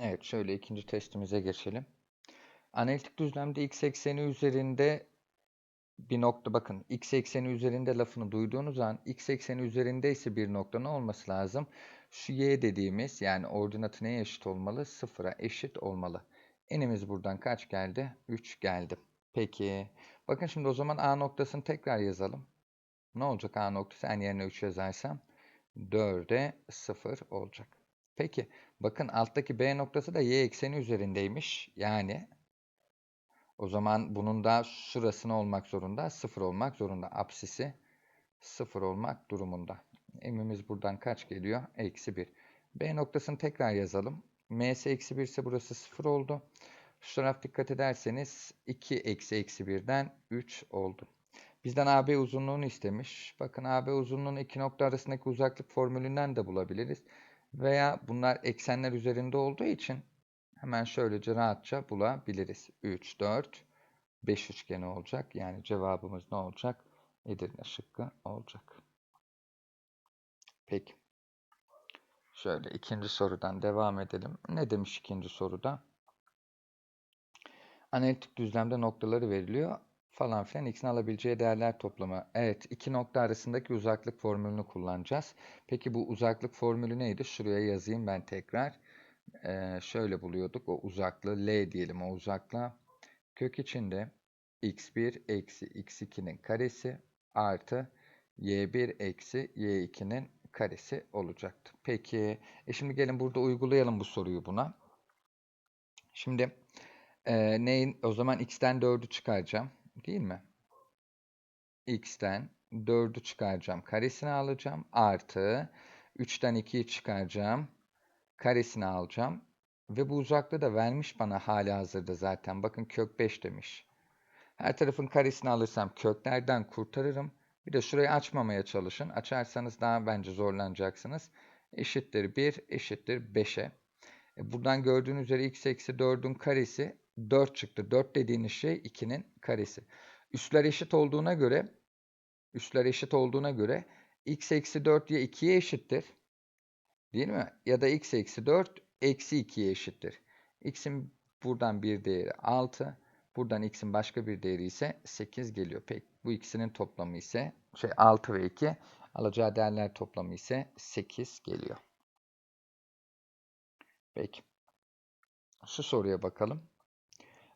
Evet, şöyle ikinci testimize geçelim. Analitik düzlemde x ekseni üzerinde bir nokta bakın x ekseni üzerinde lafını duyduğunuz an x ekseni üzerinde ise bir nokta ne olması lazım? Şu y dediğimiz yani ordinatı neye eşit olmalı? Sıfıra eşit olmalı. Enimiz buradan kaç geldi? 3 geldi. Peki. Bakın şimdi o zaman A noktasını tekrar yazalım. Ne olacak A noktası? En yerine 3 yazarsam 4'e 0 olacak. Peki. Bakın alttaki B noktası da y ekseni üzerindeymiş. Yani o zaman bunun da şurası ne olmak zorunda? 0 olmak zorunda. Apsisi 0 olmak durumunda. Emimiz buradan kaç geliyor? Eksi 1. B noktasını tekrar yazalım. M'si eksi 1 ise burası 0 oldu. Şu taraf dikkat ederseniz 2 eksi eksi 1'den 3 oldu. Bizden AB uzunluğunu istemiş. Bakın AB uzunluğunu iki nokta arasındaki uzaklık formülünden de bulabiliriz. Veya bunlar eksenler üzerinde olduğu için hemen şöylece rahatça bulabiliriz. 3, 4, 5 üçgeni olacak. Yani cevabımız ne olacak? Edirne şıkkı olacak. Peki. Şöyle ikinci sorudan devam edelim. Ne demiş ikinci soruda? Analitik düzlemde noktaları veriliyor falan filan x'in alabileceği değerler toplamı. Evet, iki nokta arasındaki uzaklık formülünü kullanacağız. Peki bu uzaklık formülü neydi? Şuraya yazayım ben tekrar. Ee, şöyle buluyorduk. O uzaklığı L diyelim o uzaklığa. Kök içinde x1 eksi x2'nin karesi artı y1 eksi y2'nin karesi olacaktı. Peki, e şimdi gelin burada uygulayalım bu soruyu buna. Şimdi e, neyin? O zaman x'ten 4'ü çıkaracağım. Değil mi? x'ten 4'ü çıkaracağım. Karesini alacağım. Artı 3'ten 2'yi çıkaracağım. Karesini alacağım. Ve bu uzaklığı da vermiş bana hali hazırda zaten. Bakın kök 5 demiş. Her tarafın karesini alırsam köklerden kurtarırım. Bir de şurayı açmamaya çalışın. Açarsanız daha bence zorlanacaksınız. Eşittir 1 eşittir 5'e. E buradan gördüğünüz üzere x eksi 4'ün karesi 4 çıktı. 4 dediğiniz şey 2'nin karesi. Üstler eşit olduğuna göre üstler eşit olduğuna göre x eksi 4 ya 2'ye eşittir. Değil mi? Ya da x eksi 4 eksi 2'ye eşittir. x'in buradan bir değeri 6. Buradan x'in başka bir değeri ise 8 geliyor. Peki bu ikisinin toplamı ise şey 6 ve 2 alacağı değerler toplamı ise 8 geliyor. Peki. Şu soruya bakalım.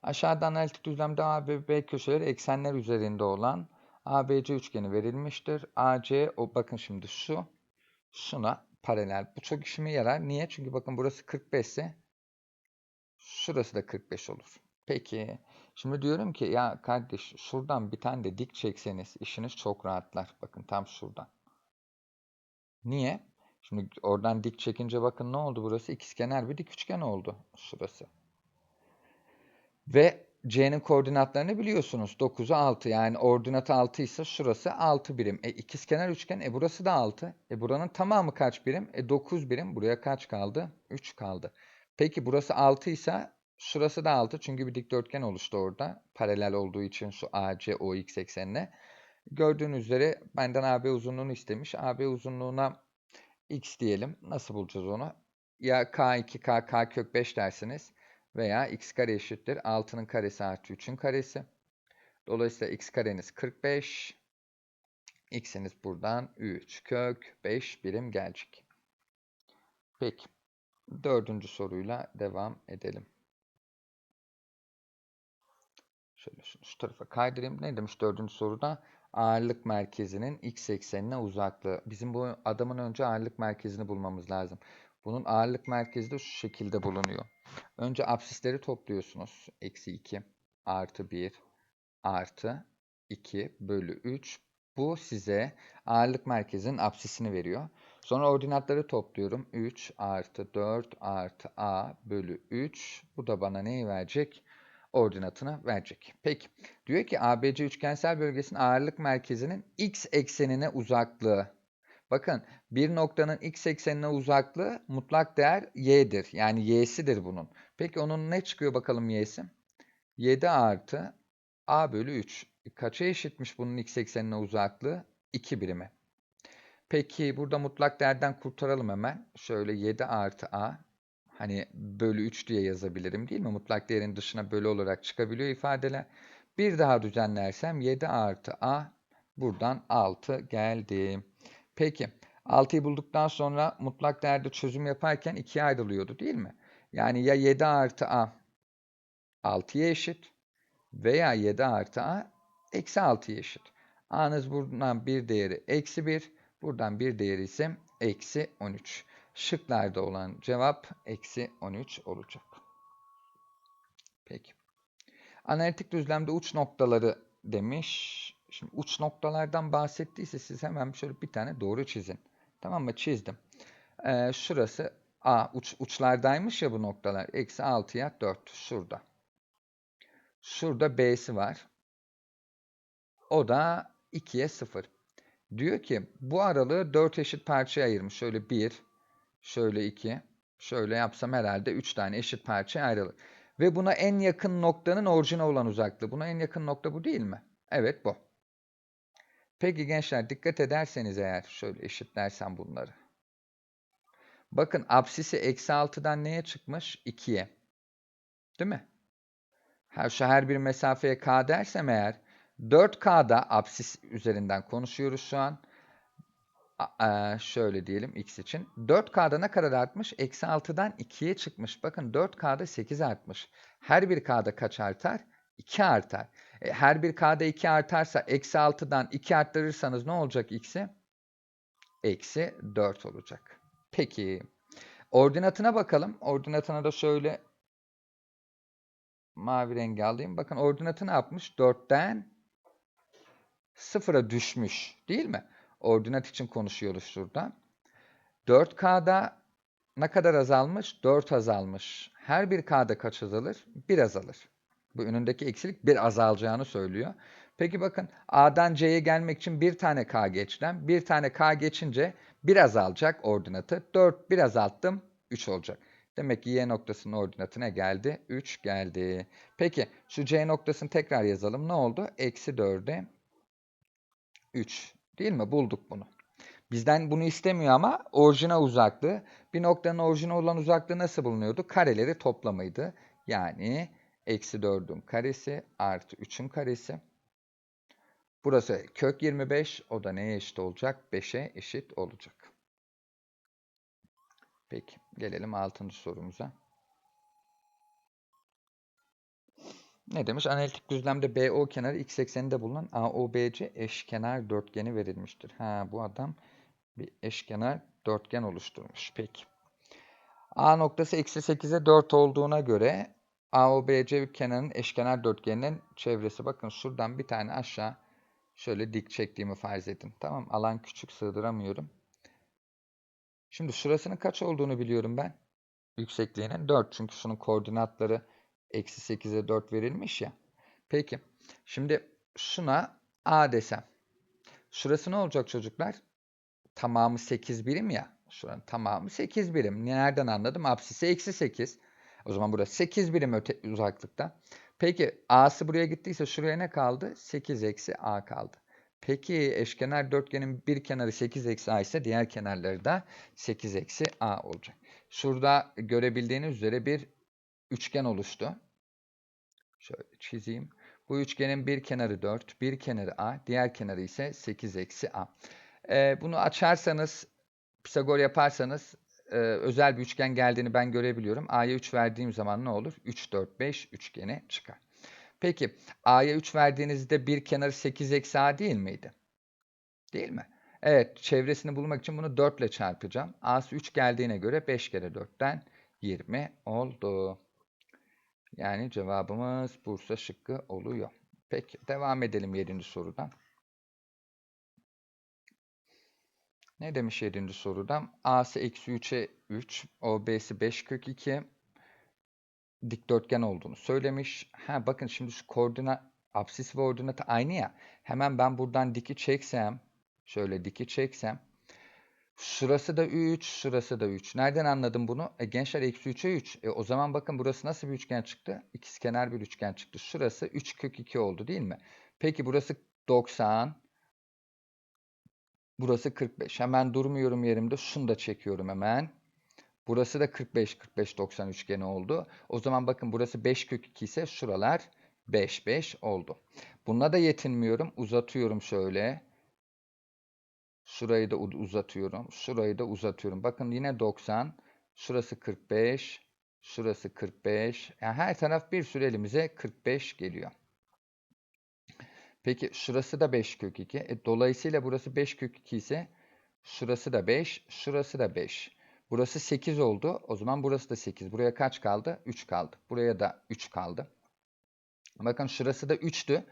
Aşağıda analitik düzlemde A ve B köşeleri eksenler üzerinde olan ABC üçgeni verilmiştir. AC o bakın şimdi şu şuna paralel. Bu çok işime yarar. Niye? Çünkü bakın burası 45 ise şurası da 45 olur. Peki. Şimdi diyorum ki ya kardeş şuradan bir tane de dik çekseniz işiniz çok rahatlar. Bakın tam şuradan. Niye? Şimdi oradan dik çekince bakın ne oldu burası? İkizkenar bir dik üçgen oldu şurası. Ve C'nin koordinatlarını biliyorsunuz. 9'u 6 yani ordinatı 6 ise şurası 6 birim. E ikizkenar üçgen e burası da 6. E buranın tamamı kaç birim? E 9 birim. Buraya kaç kaldı? 3 kaldı. Peki burası 6 ise şurası da 6 çünkü bir dikdörtgen oluştu orada. Paralel olduğu için şu AC OX eksenine. Gördüğünüz üzere benden AB uzunluğunu istemiş. AB uzunluğuna x diyelim. Nasıl bulacağız onu? Ya K2, K, K kök 5 dersiniz. Veya x kare eşittir 6'nın karesi artı 3'ün karesi. Dolayısıyla x kareniz 45. x'iniz buradan 3 kök 5 birim gelecek. Peki. Dördüncü soruyla devam edelim. Şöyle şu tarafa kaydırayım. Ne demiş dördüncü soruda? Ağırlık merkezinin x eksenine uzaklığı. Bizim bu adamın önce ağırlık merkezini bulmamız lazım. Bunun ağırlık merkezi de şu şekilde bulunuyor. Önce absisleri topluyorsunuz. Eksi 2 artı 1 artı 2 bölü 3. Bu size ağırlık merkezinin absisini veriyor. Sonra ordinatları topluyorum. 3 artı 4 artı a bölü 3. Bu da bana neyi verecek? Ordinatını verecek. Peki. Diyor ki ABC üçgensel bölgesinin ağırlık merkezinin x eksenine uzaklığı. Bakın bir noktanın x eksenine uzaklığı mutlak değer y'dir. Yani y'sidir bunun. Peki onun ne çıkıyor bakalım y'si? 7 artı a bölü 3. Kaça eşitmiş bunun x eksenine uzaklığı? 2 birime. Peki burada mutlak değerden kurtaralım hemen. Şöyle 7 artı a. Hani bölü 3 diye yazabilirim değil mi? Mutlak değerin dışına bölü olarak çıkabiliyor ifadeler. Bir daha düzenlersem 7 artı a buradan 6 geldi. Peki 6'yı bulduktan sonra mutlak değerde çözüm yaparken ikiye ayrılıyordu değil mi? Yani ya 7 artı a 6'ya eşit veya 7 artı a eksi 6'ya eşit. A'nız buradan bir değeri eksi 1, buradan bir değeri ise eksi 13. Şıklarda olan cevap eksi 13 olacak. Peki. Analitik düzlemde uç noktaları demiş. Şimdi uç noktalardan bahsettiyse siz hemen şöyle bir tane doğru çizin. Tamam mı? Çizdim. Ee, şurası A uç, uçlardaymış ya bu noktalar. Eksi 6'ya 4. Şurada. Şurada B'si var. O da 2'ye 0. Diyor ki bu aralığı 4 eşit parçaya ayırmış. Şöyle 1, şöyle 2, şöyle yapsam herhalde 3 tane eşit parçaya ayrılır. Ve buna en yakın noktanın orijine olan uzaklığı. Buna en yakın nokta bu değil mi? Evet bu. Peki gençler dikkat ederseniz eğer şöyle eşitlersem bunları. Bakın apsisi eksi 6'dan neye çıkmış? 2'ye. Değil mi? Her, şu her bir mesafeye k dersem eğer 4K'da apsis üzerinden konuşuyoruz şu an. A, şöyle diyelim x için. 4K'da ne kadar artmış? Eksi 6'dan 2'ye çıkmış. Bakın 4K'da 8 artmış. Her bir K'da kaç artar? 2 artar. E, her bir K'da 2 artarsa eksi 6'dan 2 arttırırsanız ne olacak x'i? Eksi 4 olacak. Peki. Ordinatına bakalım. Ordinatına da şöyle mavi rengi alayım. Bakın ordinatı ne yapmış? 4'ten sıfıra düşmüş değil mi? Ordinat için konuşuyoruz şurada. 4K'da ne kadar azalmış? 4 azalmış. Her bir K'da kaç azalır? 1 azalır. Bu önündeki eksilik 1 azalacağını söylüyor. Peki bakın A'dan C'ye gelmek için bir tane K geçlem. Bir tane K geçince 1 azalacak ordinatı. 4 1 azalttım 3 olacak. Demek ki Y noktasının ordinatına geldi? 3 geldi. Peki şu C noktasını tekrar yazalım. Ne oldu? Eksi 4'e 3. Değil mi? Bulduk bunu. Bizden bunu istemiyor ama orijinal uzaklığı. Bir noktanın orijinal olan uzaklığı nasıl bulunuyordu? Kareleri toplamaydı. Yani eksi 4'ün karesi artı 3'ün karesi. Burası kök 25. O da neye eşit olacak? 5'e eşit olacak. Peki gelelim 6. sorumuza. Ne demiş? Analitik düzlemde BO kenarı x ekseninde bulunan AOBC eşkenar dörtgeni verilmiştir. Ha bu adam bir eşkenar dörtgen oluşturmuş. Peki. A noktası eksi 8'e 4 olduğuna göre AOBC kenarının eşkenar dörtgeninin çevresi. Bakın şuradan bir tane aşağı şöyle dik çektiğimi farz edin. Tamam alan küçük sığdıramıyorum. Şimdi şurasının kaç olduğunu biliyorum ben. Yüksekliğinin 4 çünkü şunun koordinatları Eksi 8'e 4 verilmiş ya. Peki. Şimdi şuna A desem. Şurası ne olacak çocuklar? Tamamı 8 birim ya. Şuranın tamamı 8 birim. Nereden anladım? Apsisi eksi 8. O zaman burası 8 birim öte uzaklıkta. Peki A'sı buraya gittiyse şuraya ne kaldı? 8 eksi A kaldı. Peki eşkenar dörtgenin bir kenarı 8 eksi A ise diğer kenarları da 8 eksi A olacak. Şurada görebildiğiniz üzere bir üçgen oluştu. Şöyle çizeyim. Bu üçgenin bir kenarı 4, bir kenarı A, diğer kenarı ise 8 eksi A. Ee, bunu açarsanız, Pisagor yaparsanız e, özel bir üçgen geldiğini ben görebiliyorum. A'ya 3 verdiğim zaman ne olur? 3, 4, 5 üçgeni çıkar. Peki A'ya 3 verdiğinizde bir kenarı 8 eksi A değil miydi? Değil mi? Evet çevresini bulmak için bunu 4 ile çarpacağım. A'sı 3 geldiğine göre 5 kere 4'ten 20 oldu. Yani cevabımız Bursa şıkkı oluyor. Peki devam edelim 7. sorudan. Ne demiş 7. sorudan? A'sı eksi 3'e 3, OB'si 5 kök 2 dikdörtgen olduğunu söylemiş. Ha bakın şimdi şu koordinat, apsis ve ordinatı aynı ya. Hemen ben buradan diki çeksem, şöyle diki çeksem Şurası da 3, şurası da 3. Nereden anladım bunu? E, gençler eksi 3'e 3. E, o zaman bakın burası nasıl bir üçgen çıktı? İkizkenar bir üçgen çıktı. Şurası 3 kök 2 oldu değil mi? Peki burası 90. Burası 45. Hemen durmuyorum yerimde. Şunu da çekiyorum hemen. Burası da 45 45 90 üçgeni oldu. O zaman bakın burası 5 kök 2 ise şuralar 5 5 oldu. Bununla da yetinmiyorum. Uzatıyorum şöyle. Şurayı da uzatıyorum. Şurayı da uzatıyorum. Bakın yine 90. Şurası 45. Şurası 45. Yani her taraf bir sürü elimize 45 geliyor. Peki şurası da 5 kök 2. E, dolayısıyla burası 5 kök 2 ise şurası da 5, şurası da 5. Burası 8 oldu. O zaman burası da 8. Buraya kaç kaldı? 3 kaldı. Buraya da 3 kaldı. Bakın şurası da 3'tü.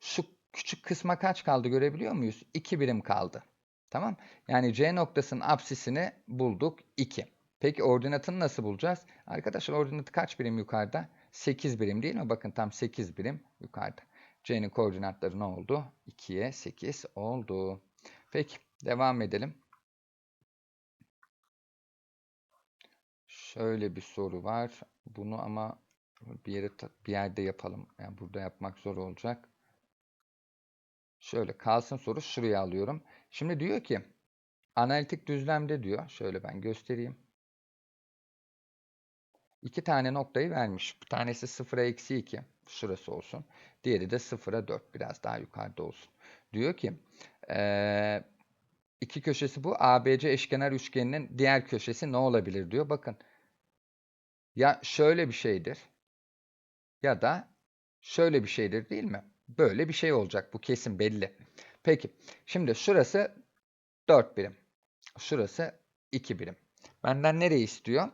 Şu küçük kısma kaç kaldı görebiliyor muyuz? 2 birim kaldı. Tamam. Yani C noktasının apsisini bulduk 2. Peki ordinatını nasıl bulacağız? Arkadaşlar ordinatı kaç birim yukarıda? 8 birim değil mi? Bakın tam 8 birim yukarıda. C'nin koordinatları ne oldu? 2'ye 8 oldu. Peki devam edelim. Şöyle bir soru var. Bunu ama bir yere bir yerde yapalım. Yani burada yapmak zor olacak. Şöyle kalsın soru şuraya alıyorum. Şimdi diyor ki analitik düzlemde diyor. Şöyle ben göstereyim. İki tane noktayı vermiş. Bir tanesi 0'a eksi 2. Şurası olsun. Diğeri de 0'a 4. Biraz daha yukarıda olsun. Diyor ki ee, iki köşesi bu. ABC eşkenar üçgeninin diğer köşesi ne olabilir diyor. Bakın ya şöyle bir şeydir ya da şöyle bir şeydir değil mi? Böyle bir şey olacak. Bu kesin belli. Peki. Şimdi şurası 4 birim. Şurası 2 birim. Benden nereyi istiyor?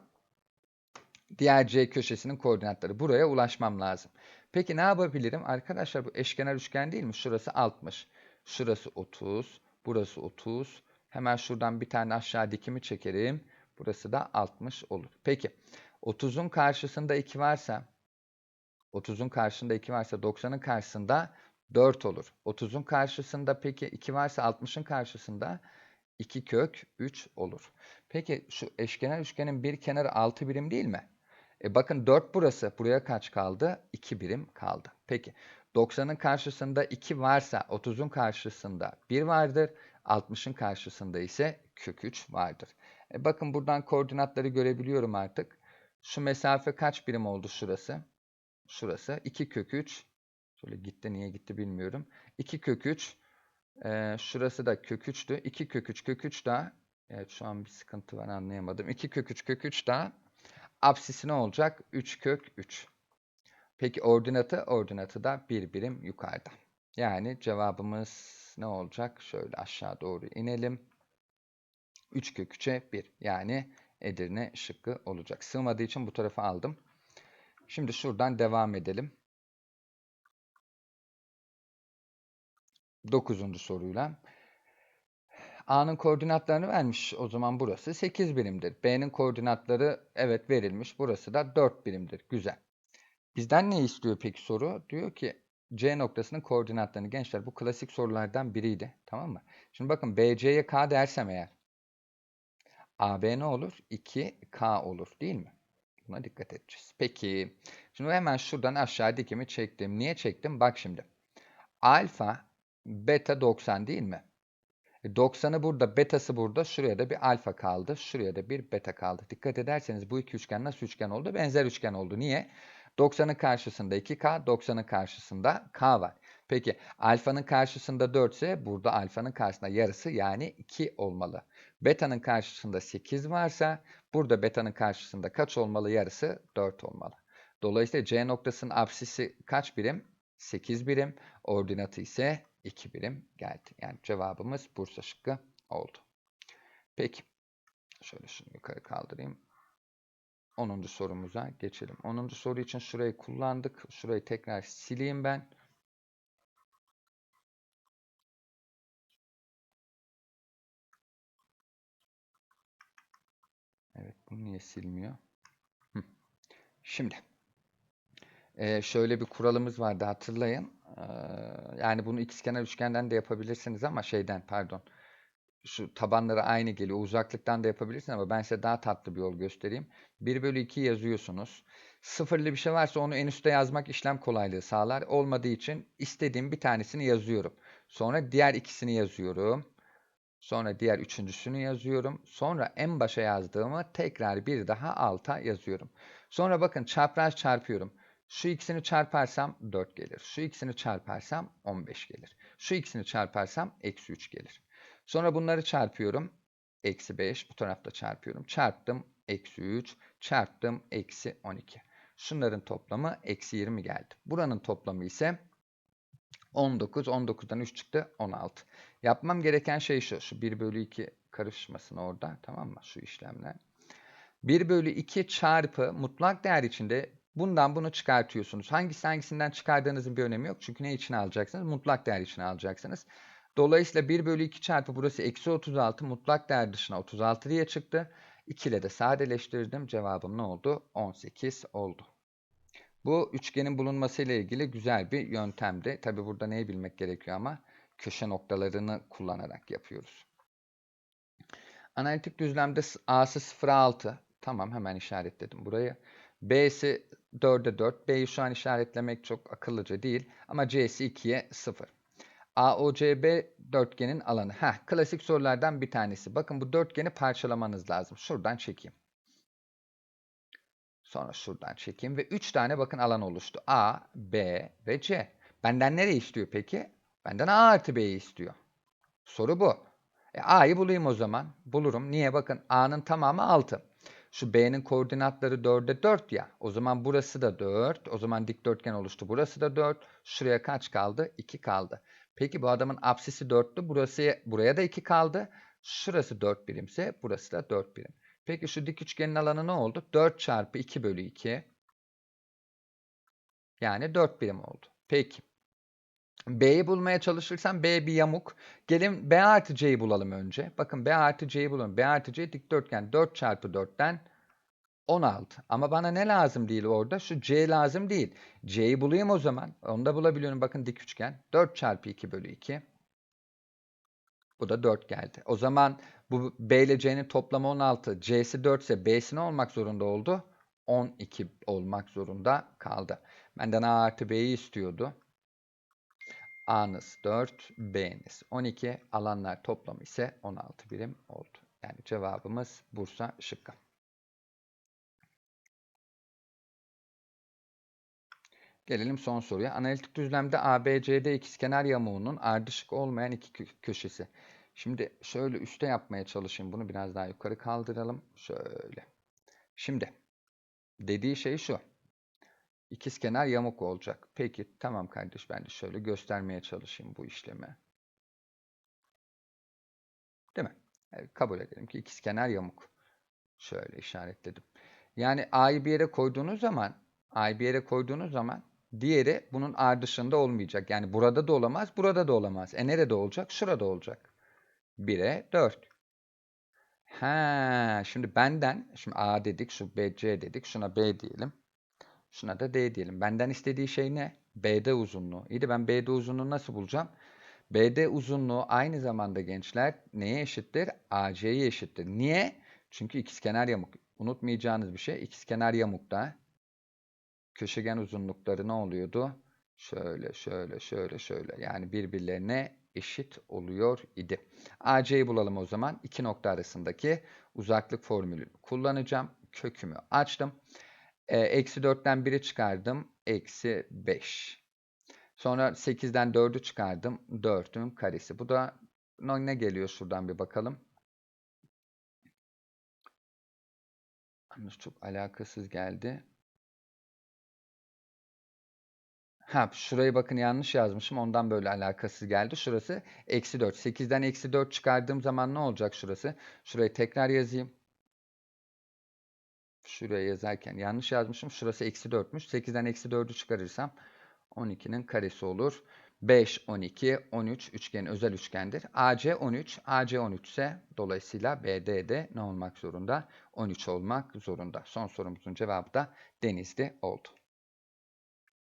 Diğer C köşesinin koordinatları. Buraya ulaşmam lazım. Peki ne yapabilirim? Arkadaşlar bu eşkenar üçgen değil mi? Şurası 60. Şurası 30. Burası 30. Hemen şuradan bir tane aşağı dikimi çekerim. Burası da 60 olur. Peki 30'un karşısında 2 varsa 30'un karşısında 2 varsa 90'ın karşısında 4 olur. 30'un karşısında peki 2 varsa 60'ın karşısında 2 kök 3 olur. Peki şu eşkenar üçgenin bir kenarı 6 birim değil mi? E bakın 4 burası. Buraya kaç kaldı? 2 birim kaldı. Peki 90'ın karşısında 2 varsa 30'un karşısında 1 vardır. 60'ın karşısında ise kök 3 vardır. E bakın buradan koordinatları görebiliyorum artık. Şu mesafe kaç birim oldu şurası? Şurası 2 kök 3. Şöyle gitti niye gitti bilmiyorum. 2 kök 3. Ee, şurası da kök 3'tü. 2 kök 3 kök 3 daha. Evet şu an bir sıkıntı var anlayamadım. 2 kök 3 kök 3 daha. Apsisi ne olacak? 3 kök 3. Peki ordinatı? Ordinatı da bir birim yukarıda. Yani cevabımız ne olacak? Şöyle aşağı doğru inelim. 3 kök 3'e 1. Yani Edirne şıkkı olacak. Sığmadığı için bu tarafa aldım. Şimdi şuradan devam edelim. Dokuzuncu soruyla. A'nın koordinatlarını vermiş. O zaman burası 8 birimdir. B'nin koordinatları evet verilmiş. Burası da 4 birimdir. Güzel. Bizden ne istiyor peki soru? Diyor ki C noktasının koordinatlarını gençler bu klasik sorulardan biriydi. Tamam mı? Şimdi bakın BC'ye K dersem eğer AB ne olur? 2K olur değil mi? Buna dikkat edeceğiz. Peki. Şimdi hemen şuradan aşağı dikimi çektim. Niye çektim? Bak şimdi. Alfa beta 90 değil mi? 90'ı burada, betası burada. Şuraya da bir alfa kaldı. Şuraya da bir beta kaldı. Dikkat ederseniz bu iki üçgen nasıl üçgen oldu? Benzer üçgen oldu. Niye? 90'ın karşısında 2K, 90'ın karşısında K var. Peki alfanın karşısında 4 ise burada alfanın karşısında yarısı yani 2 olmalı. Beta'nın karşısında 8 varsa burada beta'nın karşısında kaç olmalı? Yarısı 4 olmalı. Dolayısıyla C noktasının apsisi kaç birim? 8 birim. Ordinatı ise 2 birim geldi. Yani cevabımız Bursa şıkkı oldu. Peki. Şöyle şunu yukarı kaldırayım. 10. sorumuza geçelim. 10. soru için şurayı kullandık. Şurayı tekrar sileyim ben. Evet, bu niye silmiyor? Hı. Şimdi, ee, şöyle bir kuralımız vardı hatırlayın. Yani bunu ikizkenar üçgenden de yapabilirsiniz ama şeyden pardon. Şu tabanları aynı geliyor. Uzaklıktan da yapabilirsiniz ama ben size daha tatlı bir yol göstereyim. 1 bölü 2 yazıyorsunuz. Sıfırlı bir şey varsa onu en üstte yazmak işlem kolaylığı sağlar. Olmadığı için istediğim bir tanesini yazıyorum. Sonra diğer ikisini yazıyorum. Sonra diğer üçüncüsünü yazıyorum. Sonra en başa yazdığımı tekrar bir daha alta yazıyorum. Sonra bakın çapraz çarpıyorum. Şu ikisini çarparsam 4 gelir. Şu ikisini çarparsam 15 gelir. Şu ikisini çarparsam eksi 3 gelir. Sonra bunları çarpıyorum. Eksi 5. Bu tarafta çarpıyorum. Çarptım. Eksi 3. Çarptım. Eksi 12. Şunların toplamı eksi 20 geldi. Buranın toplamı ise 19. 19'dan 3 çıktı. 16. Yapmam gereken şey şu. Şu 1 bölü 2 karışmasın orada. Tamam mı? Şu işlemler. 1 bölü 2 çarpı mutlak değer içinde bundan bunu çıkartıyorsunuz. Hangisi hangisinden çıkardığınızın bir önemi yok. Çünkü ne için alacaksınız? Mutlak değer için alacaksınız. Dolayısıyla 1 bölü 2 çarpı burası eksi 36 mutlak değer dışına 36 diye çıktı. 2 ile de sadeleştirdim. Cevabım ne oldu? 18 oldu. Bu üçgenin bulunması ile ilgili güzel bir yöntemdi. Tabi burada neyi bilmek gerekiyor ama köşe noktalarını kullanarak yapıyoruz. Analitik düzlemde A'sı 0'a 6. Tamam hemen işaretledim burayı. B'si 4'e 4. B'yi şu an işaretlemek çok akıllıca değil. Ama C'si 2'ye 0. AOCB dörtgenin alanı. Heh, klasik sorulardan bir tanesi. Bakın bu dörtgeni parçalamanız lazım. Şuradan çekeyim. Sonra şuradan çekeyim ve 3 tane bakın alan oluştu. A, B ve C. Benden nereye istiyor peki? Benden A artı B'yi istiyor. Soru bu. E, A'yı bulayım o zaman. Bulurum. Niye? Bakın A'nın tamamı 6. Şu B'nin koordinatları 4'e 4 ya. O zaman burası da 4. O zaman dikdörtgen oluştu. Burası da 4. Şuraya kaç kaldı? 2 kaldı. Peki bu adamın apsisi 4'tü. Burası, buraya da 2 kaldı. Şurası 4 birimse burası da 4 birim. Peki şu dik üçgenin alanı ne oldu? 4 çarpı 2 bölü 2. Yani 4 birim oldu. Peki. B'yi bulmaya çalışırsam B bir yamuk. Gelin B artı C'yi bulalım önce. Bakın B artı C'yi bulalım. B artı C dikdörtgen 4 çarpı 4'ten 16. Ama bana ne lazım değil orada? Şu C lazım değil. C'yi bulayım o zaman. Onu da bulabiliyorum. Bakın dik üçgen. 4 çarpı 2 bölü 2. Bu da 4 geldi. O zaman bu B ile C'nin toplamı 16. C'si 4 ise B'si ne olmak zorunda oldu? 12 olmak zorunda kaldı. Benden A artı B'yi istiyordu. A'nız 4, B'niz 12. Alanlar toplamı ise 16 birim oldu. Yani cevabımız Bursa şıkkı. Gelelim son soruya. Analitik düzlemde ABCD ikizkenar yamuğunun ardışık olmayan iki köşesi. Şimdi şöyle üste yapmaya çalışayım. Bunu biraz daha yukarı kaldıralım. Şöyle. Şimdi dediği şey şu. İkizkenar yamuk olacak. Peki tamam kardeş ben de şöyle göstermeye çalışayım bu işlemi. Değil mi? Evet, kabul edelim ki ikizkenar yamuk. Şöyle işaretledim. Yani A'yı bir yere koyduğunuz zaman A'yı bir yere koyduğunuz zaman diğeri bunun ardışında olmayacak. Yani burada da olamaz, burada da olamaz. E nerede olacak? Şurada olacak. 1'e 4. Ha, şimdi benden, şimdi A dedik, şu B, C dedik, şuna B diyelim. Şuna da D diyelim. Benden istediği şey ne? BD uzunluğu. İyi de ben BD uzunluğu nasıl bulacağım? BD uzunluğu aynı zamanda gençler neye eşittir? AC'ye eşittir. Niye? Çünkü ikizkenar yamuk. Unutmayacağınız bir şey. İkizkenar yamukta köşegen uzunlukları ne oluyordu? Şöyle, şöyle, şöyle, şöyle. Yani birbirlerine eşit oluyor idi. AC'yi bulalım o zaman. İki nokta arasındaki uzaklık formülünü kullanacağım. Kökümü açtım. E, eksi 4'ten 1'i çıkardım. Eksi 5. Sonra 8'den 4'ü çıkardım. 4'ün karesi. Bu da ne geliyor şuradan bir bakalım. Çok alakasız geldi. Ha şurayı bakın yanlış yazmışım. Ondan böyle alakasız geldi. Şurası eksi 4. 8'den eksi 4 çıkardığım zaman ne olacak şurası? Şurayı tekrar yazayım. Şuraya yazarken yanlış yazmışım. Şurası eksi 4'müş. 8'den eksi 4'ü çıkarırsam 12'nin karesi olur. 5, 12, 13 üçgen özel üçgendir. AC 13, AC 13 ise dolayısıyla BD de ne olmak zorunda? 13 olmak zorunda. Son sorumuzun cevabı da Denizli oldu.